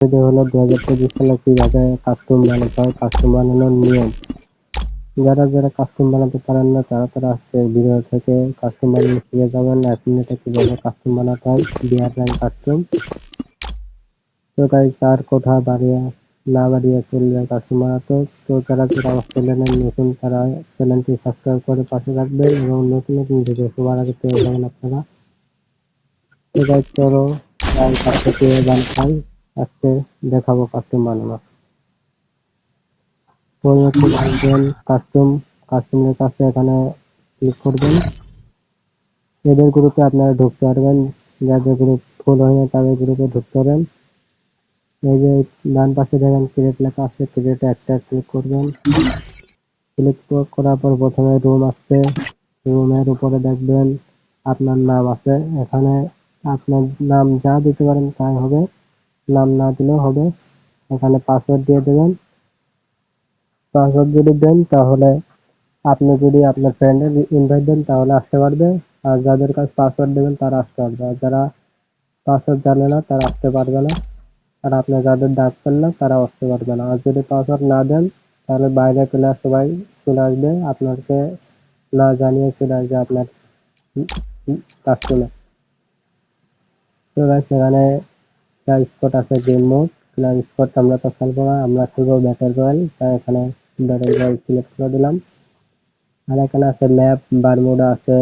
Video হলো দু হাজার পঁচিশ সালে কীভাবে কাস্টম বানাতে হয়। কাস্টম বানানোর নিয়ম। যারা যারা কাস্টম বানাতে পারেন না, তারা তারা আজকে ভিডিও থেকে কাস্টম বানানো শিখে যাবেন। এক মিনিটে কীভাবে কাস্টম বানাতে হয়। বিয়ার র্যাঙ্ক কাস্টম তো তাই তার কথা বাড়িয়ে, না বাড়িয়ে চলবে কাস্টম বানাতে। তো যারা যারা আমার চ্যানেলে নতুন, তারা চ্যানেলটি সাবস্ক্রাইব করে পাশে রাখবেন এবং নতুন নতুন ভিডিও সবার আগে পেয়ে যাবেন আপনারা। তো তাই চলো কাজটা পেয়ে বানাই আজকে দেখাবো কাস্টম বানানো। কাস্টম কাস্টমের কাছে এখানে ক্লিক করবেন। এদের গ্রুপে আপনারা ঢুকতে পারবেন। যাদের গ্রুপ ফুল হয়ে তাদের গ্রুপে ঢুকতে পারবেন। এই যে ডান পাশে দেখেন লেখা আছে ক্রিয়েটে একটা ক্লিক করবেন। ক্লিক করার পর প্রথমে রুম আসছে। রুমের উপরে দেখবেন আপনার নাম আছে। এখানে আপনার নাম যা দিতে পারেন তাই হবে। নাম না দিলেও হবে। এখানে পাসওয়ার্ড দিয়ে দেবেন। পাসওয়ার্ড যদি দেন তাহলে আপনি যদি আপনার ফ্রেন্ডের ইনভাইট দেন তাহলে আসতে পারবে। আর যাদের কাছে পাসওয়ার্ড দেবেন তারা আসতে পারবে। আর যারা পাসওয়ার্ড জানে না তারা আসতে পারবে না। আর আপনি যাদের ডাকবেন না তারা আসতে পারবে না। আর যদি পাসওয়ার্ড না দেন তাহলে বাইরে প্লেয়ার সবাই চলে আসবে। আপনাকে না জানিয়ে চলে আসবে আপনার কাস্টমে তো guys, একটা স্পট আছে গেম মোড প্লেয়ার স্পট আমরা তো খেলব না, আমরা খেলব ব্যাটার রয়্যাল তাই এখানে ব্যাটার রয়্যাল সিলেক্ট করে দিলাম। আর এখানে আছে ম্যাপ বারমুডা আছে,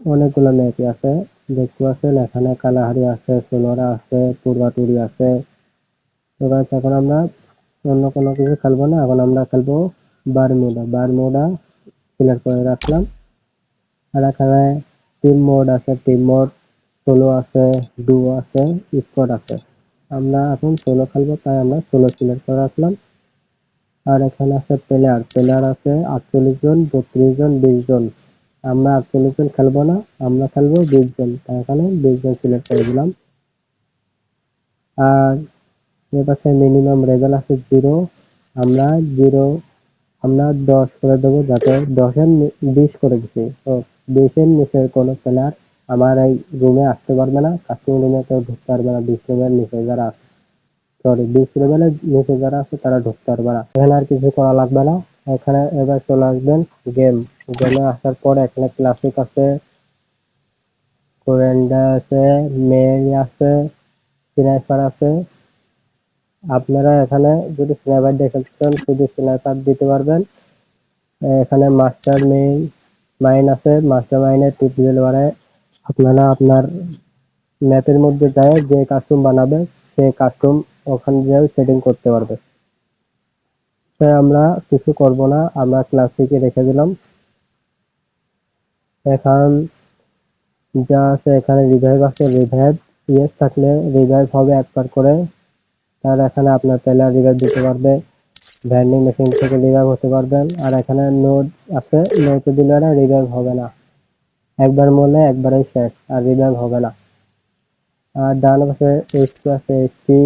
অনেকগুলো ম্যাপই আছে, দেখতে পাচ্ছেন? এখানে কালাহারি আছে সোনোরা আছে, পূর্বাটুরি আছে। তো এখন আমরা অন্য কোনো কিছু খেলব না, এখন আমরা খেলব বারমুডা বারমুডা সিলেক্ট করে রাখলাম। আর এখানে টিম মোড আছে টিম মোড সোলো আছে ডুও আছে স্কোয়াড আছে। আমরা এখন সোলো খেলব, তাই আমরা সোলো সিলেক্ট করে রাখলাম। আর এখানে আছে প্লেয়ার প্লেয়ার আছে আটচল্লিশ জন, বত্রিশ জন, বিশ জন। আমরা আটচল্লিশ জন খেলব না, আমরা খেলব বিশ জন। তাই এখানে বিশ জন সিলেক্ট করে দিলাম। আর এর পাশে মিনিমাম রেজাল্ট আছে জিরো আমরা জিরো আমরা দশ করে দেবো যাতে দশের বিশ করে দিচ্ছি তো বিশের নিচের কোনো প্লেয়ার আমার এই রুমে আসতে পারবে না। কাস্টমার রুমে কেউ ঢুকতে পারবে না। বিশ রুমের নিচে যারা আছে সরি বিশ লেভেলের নিচে যারা আছে, তারা ঢুকতে পারবে না। এখানে আর কিছু করা লাগবে না। এখানে এবার চলে আসবেন গেম গেমে আসার পর এখানে ক্লাসিক আছে কোরেন্ডা আছে মেরি আছে স্নাইপার আছে। আপনারা এখানে যদি স্নাইপার দেখতে চান, শুধু স্নাইপার দিতে পারবেন। এখানে মাস্টার মেইন মাইন আছে। মাস্টার মাইনের টিউটোরিয়াল বারে আপনারা আপনার ম্যাপের মধ্যে যায় যে কাস্টম বানাবে সেই কাস্টম ওখানে যেয়ে সেটিং করতে পারবে। তাই আমরা কিছু করব না, আমরা ক্লাসিকে রেখে দিলাম। এখন যা আছে এখানে রিভাইভ আছে রিভাইভ ইয়েস থাকলে রিভাইভ হবে একবার করে। তার এখানে আপনার প্লেয়ার রিভাইভ দিতে পারবে ভ্যান্ডিং মেশিন থেকে রিভাইভ হতে পারবেন। আর এখানে নোট আছে নোটে দিলে রিভাইভ হবে না। একবার মরলে একবারেই শেষ, আর রিভাইভ হবে না। আর ডান পাশে এইচপি আছে এইচপি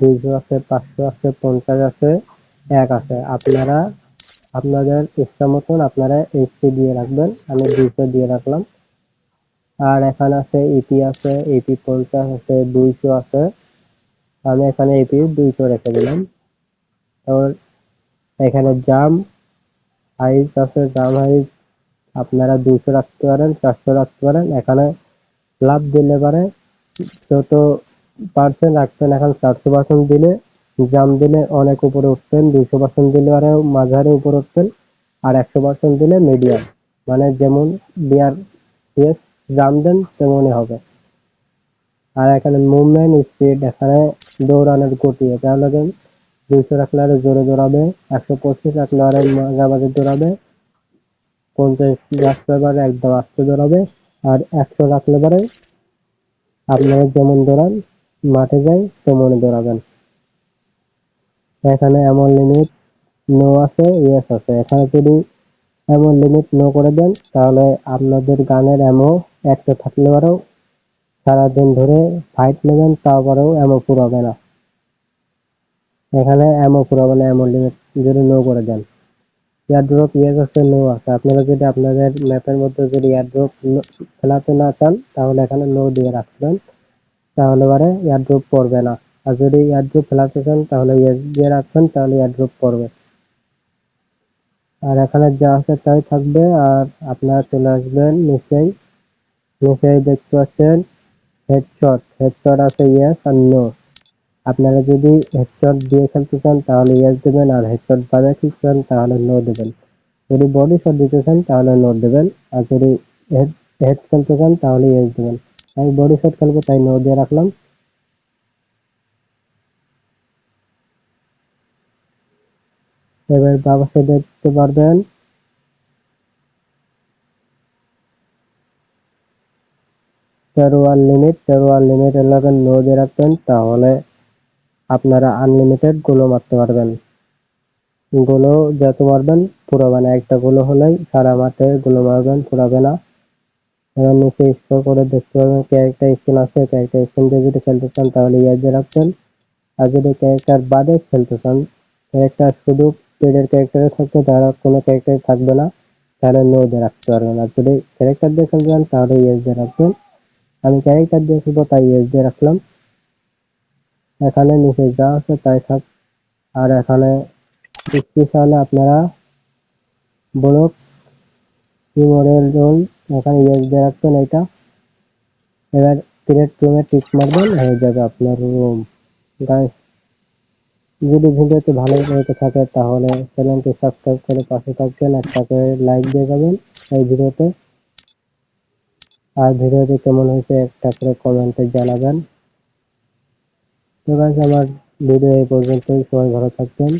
দুইশো আছে, পাঁচশো আছে, পঞ্চাশ আছে, এক আছে। আপনারা, আপনাদের ইচ্ছা মতন আপনারা এইচপি দিয়ে রাখবেন, আমি দুইশো দিয়ে রাখলাম। আর এখানে আছে ইপি আছে ইপি পঞ্চাশ আছে, দুইশো আছে। আমি এখানে ইপি দুইশো রেখে দিলাম। তারপর এখানে জাম হাইজ আছে, জাম হাইজ আপনারা দুইশো রাখতে পারেন, চারশো রাখতে পারেন, এখানে লাভ দিলে পারে। যত পার্সেন্ট রাখতেন এখন চারশো পার্সেন্ট দিলে, জাম দিলে অনেক উপরে উঠতেন দুইশো পার্সেন্ট দিলে আরে মাঝারি উপরে উঠতেন আর একশো পার্সেন্ট দিলে মিডিয়াম মানে যেমন বিয়ার ইয়েস জাম দেন, তেমনই হবে। আর এখানে মুভমেন্ট স্পিড এখানে দৌড়ানোর গতি, এটা হলো দুইশো রাখলে আরও জোরে দৌড়াবে, একশো পঁচিশ রাখলে আরও মাঝামাঝি দৌড়াবে পঞ্চাশ রাখলে পারে একদম আস্তে দৌড়াবে। আর একশো রাখলে পারে আপনারা যেমন দৌড়ান, মাঠে যাই, তেমনই দৌড়াবেন। এখানে এমন লিমিট নো আছে ইয়েস আছে। এখানে যদি এমন লিমিট নো করে দেন, তাহলে আপনাদের গানের এমো একটা থাকলে পারেও সারাদিন ধরে ফাইট নেবেন, তারপরেও এমো পুরাবে না। এখানে এমো পুরাবে না এমন লিমিট যদি নো করে দেন। এয়ারড্রপ ইয়েস আছে নো আছে। আপনারা যদি আপনাদের ম্যাপের মধ্যে যদি এয়ারড্রপ খেলাতে না চান, তাহলে এখানে নো দিয়ে রাখবেন। তাহলে পরে এয়ারড্রপ পড়বে না। আর যদি এয়ারড্রপ ফেলাতে চান, তাহলে ইয়েস দিয়ে রাখবেন, তাহলে এয়ারড্রপ পড়বে। আর এখানে যা আছে তাই থাকবে। আর আপনারা চলে আসবেন নিচেই নিচেই দেখতে পাচ্ছেন। হেডশট হেডশট আছে ইয়েস আর নো আপনারা যদি হেডশট দিয়ে খেলতে চান, তাহলে ইয়েস দেবেন, আর হেডশট বাদে খেলতে চান তাহলে নো দেবেন। যদি বডি শট দিতে চান, তাহলে নো দেবেন, আর যদি হেড খেলতে চান, তাহলে ইয়েস দেবেন। আমি বডি শট খেলব, তাই নো দিয়ে রাখলাম। এবার বাবাসে দেখতে পারবেন। তেরো আর লিমিট তেরো আর লিমিট এলাকার নো দিয়ে রাখবেন, তাহলে আপনারা আনলিমিটেড গোলো মারতে পারবেন। গোলো যত মারবেন, পুরাবে না। একটা গোলো হলেই সারা মাঠে গোলো মারবেন, পুরাবে না। এবার নিচে স্কোর করে দেখতে পারবেন ক্যারেক্টার স্কিন আছে ক্যারেক্টার স্কিন দিয়ে যদি খেলতে চান, তাহলে দিয়ে রাখবেন। আর যদি ক্যারেক্টার বাদে খেলতে চান ক্যারেক্টার শুধু পেডের ক্যারেক্টারে থাকবে তারা কোনো ক্যারেক্টার থাকবে না। তাহলে নো দিয়ে রাখতে পারবেন। আর যদি ক্যারেক্টার দিয়ে খেলতে চান, তাহলে দিয়ে রাখবেন। আমি ক্যারেক্টার দিয়ে খেলব, তাই দিয়ে রাখলাম। এখানে নিচে যা আছে তাই থাক। আর এখানে স্পেশালে আপনারা ব্লক ইমোরেল রোল এখানে ইয়েস দিয়ে রাখবেন এটা। এবার ক্রিয়েট রুমে টিক মারবেন, হয়ে যাবে আপনার রুম গাইস যদি ভিডিওটি ভালো লেগে থাকে তাহলে চ্যানেলটি সাবস্ক্রাইব করে পাশে থাকবেন একটা করে লাইক দিয়ে যাবেন এই ভিডিওতে। আর ভিডিওটি কেমন হয়েছে একটা করে কমেন্টে জানাবেন। তো গাইস আমার ভিডিও এই পর্যন্তই। সবাই ভালো থাকবেন।